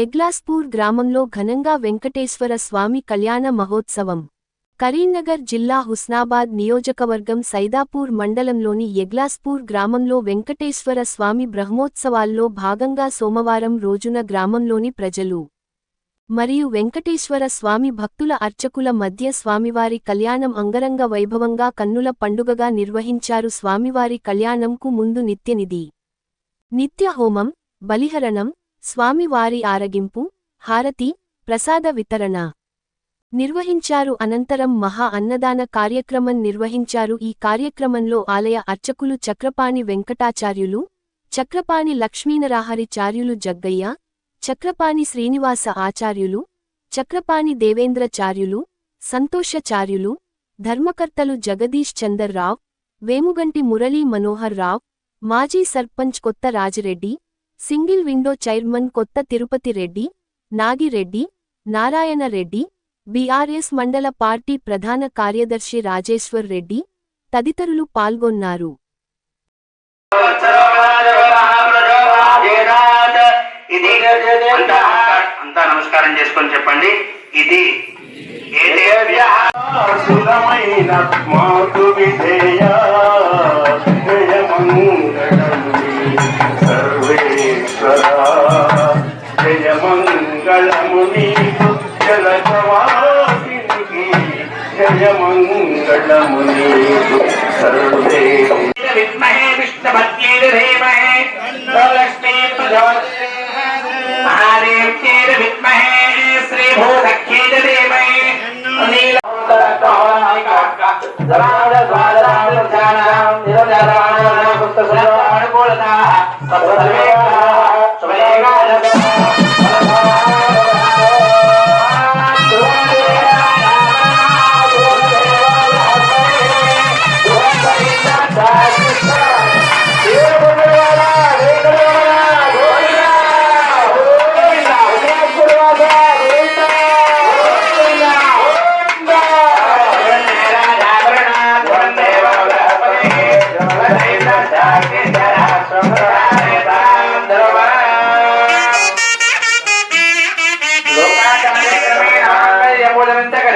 ఎగ్లాస్పూర్ గ్రామంలో ఘనంగా వెంకటేశ్వర స్వామి కళ్యాణ మహోత్సవం. కరీంనగర్ జిల్లా హుస్నాబాద్ నియోజకవర్గం సైదాపూర్ మండలంలోని ఎగ్లాస్పూర్ గ్రామంలో వెంకటేశ్వర స్వామి బ్రహ్మోత్సవాల్లో భాగంగా సోమవారం రోజున గ్రామంలోని ప్రజలు మరియు వెంకటేశ్వర స్వామి భక్తుల అర్చకుల మధ్య స్వామివారి కళ్యాణం అంగరంగ వైభవంగా కన్నుల పండుగగా నిర్వహించారు స్వామివారి కళ్యాణంకు ముందు నిత్యనిధి. నిత్య హోమం బలిహరణం స్వామివారి ఆరగింపు హారతి ప్రసాద వితరణ. నిర్వహించారు అనంతరం మహా అన్నదాన కార్యక్రమం నిర్వహించారు. ఈ కార్యక్రమంలో ఆలయ అర్చకులు చక్రపాణి వెంకటాచార్యులు చక్రపాణి లక్ష్మీనరాహరిచార్యులు జగ్గయ్య చక్రపాణి శ్రీనివాస ఆచార్యులు చక్రపాణి దేవేంద్రచార్యులు సంతోషచార్యులు ధర్మకర్తలు జగదీష్ చందర్ రావ్ వేముగంటి మురళీ మనోహర్ రావ్ మాజీ సర్పంచ్ కొత్త Rajireddy single window chairman Kotha Tirupati Reddy Nagireddy Narayana Reddy BRS మండల పార్టీ ప్రధాన కార్యదర్శి రాజేశ్వర్ రెడ్డి తదితరులు పాల్గొన్నారు. అంతా అంతా నమస్కారం చేసుకొని చెప్పండి. ఇది సురమైన విధేయ मुनि जल सवासिनी जय मंगल मुनि सर्वे विद्महे विष्णुभक्त्यै धीमहे लक्ष्मी प्रचोदये महादेव्यै विद्महे श्री भूधक्यै धीमहे अनिल जवाद स्वाद राम ध्यान राम निरंजन राम पुस्तक सर्वानुकूलता सर्वे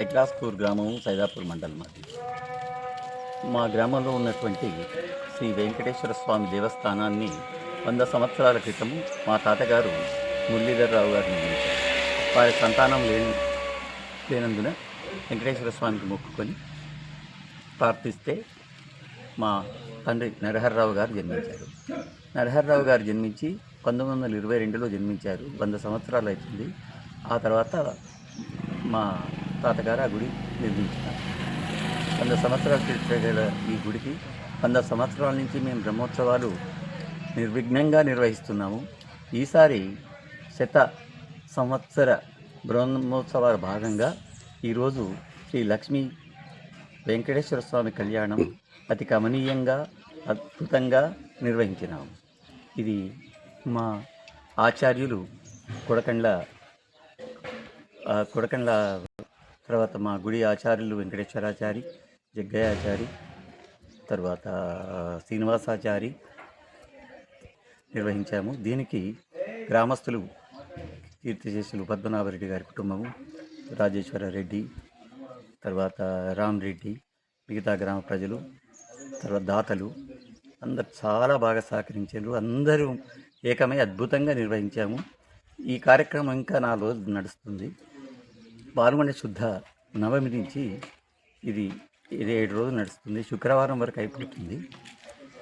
ఎగ్లాస్పూర్ గ్రామం సైదాపూర్ మండలం అది మా గ్రామంలో ఉన్నటువంటి శ్రీ వెంకటేశ్వర స్వామి దేవస్థానాన్ని వంద సంవత్సరాల క్రితం మా తాతగారు మురళీధరరావు గారు నిర్మించారు. వారి సంతానం లేని లేనందున వెంకటేశ్వర స్వామికి మొక్కుకొని ప్రార్థిస్తే మా తండ్రి నరహర్రావు గారు జన్మించారు. నరహర్రావు గారు జన్మించి పంతొమ్మిది వందల ఇరవై రెండులో జన్మించారు. వంద సంవత్సరాలు అవుతుంది. ఆ తర్వాత మా తాతగారు ఆ గుడి నిర్మించారు. వంద సంవత్సరాల చరిత్ర ఈ గుడికి వంద సంవత్సరాల నుంచి మేము బ్రహ్మోత్సవాలు నిర్విఘ్నంగా నిర్వహిస్తున్నాము. ఈసారి శత సంవత్సర బ్రహ్మోత్సవాల భాగంగా ఈరోజు శ్రీ లక్ష్మీ వెంకటేశ్వర స్వామి కళ్యాణం అతి కమనీయంగా అద్భుతంగా నిర్వహించినాము. ఇది మా ఆచార్యులు కొడకండ్ల కొడకండ్ల తర్వాత మా గుడి ఆచార్యులు వెంకటేశ్వరాచారి జగ్గయ్యాచారి తర్వాత శ్రీనివాసాచారి నిర్వహించాము. దీనికి గ్రామస్తులు కీర్తిశేషులు పద్మనాభరెడ్డి గారి కుటుంబము రాజేశ్వర రెడ్డి తర్వాత రామ్ రెడ్డి మిగతా గ్రామ ప్రజలు తర్వాత దాతలు అందరు చాలా బాగా సహకరించారు. అందరూ ఏకమై అద్భుతంగా నిర్వహించాము. ఈ కార్యక్రమం ఇంకా నా రోజు నడుస్తుంది. పాల్గొనే శుద్ధ నవమి నుంచి ఇది ఇది ఏడు రోజులు నడుస్తుంది. శుక్రవారం వరకు అయిపోతుంది.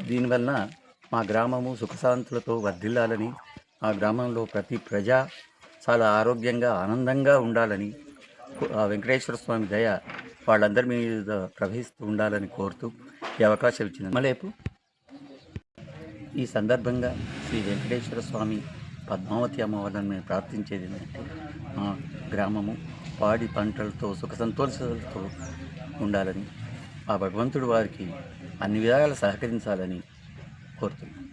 దీనివలన మా గ్రామము సుఖశాంతులతో వర్ధిల్లాలని మా గ్రామంలో ప్రతి ప్రజ చాలా ఆరోగ్యంగా ఆనందంగా ఉండాలని ఆ వెంకటేశ్వర స్వామి దయ వాళ్ళందరి మీద ప్రవహిస్తూ ఉండాలని కోరుతూ ఈ అవకాశం ఇచ్చింది మలేపు ఈ సందర్భంగా శ్రీ వెంకటేశ్వర స్వామి పద్మావతి అమ్మవారిని మేము ప్రార్థించేది ఏంటంటే మా గ్రామము పాడి పంటలతో సుఖ సంతోషాలతో ఉండాలని ఆ భగవంతుడు వారికి అన్ని విధాలు సహకరించాలని కోరుతున్నాను.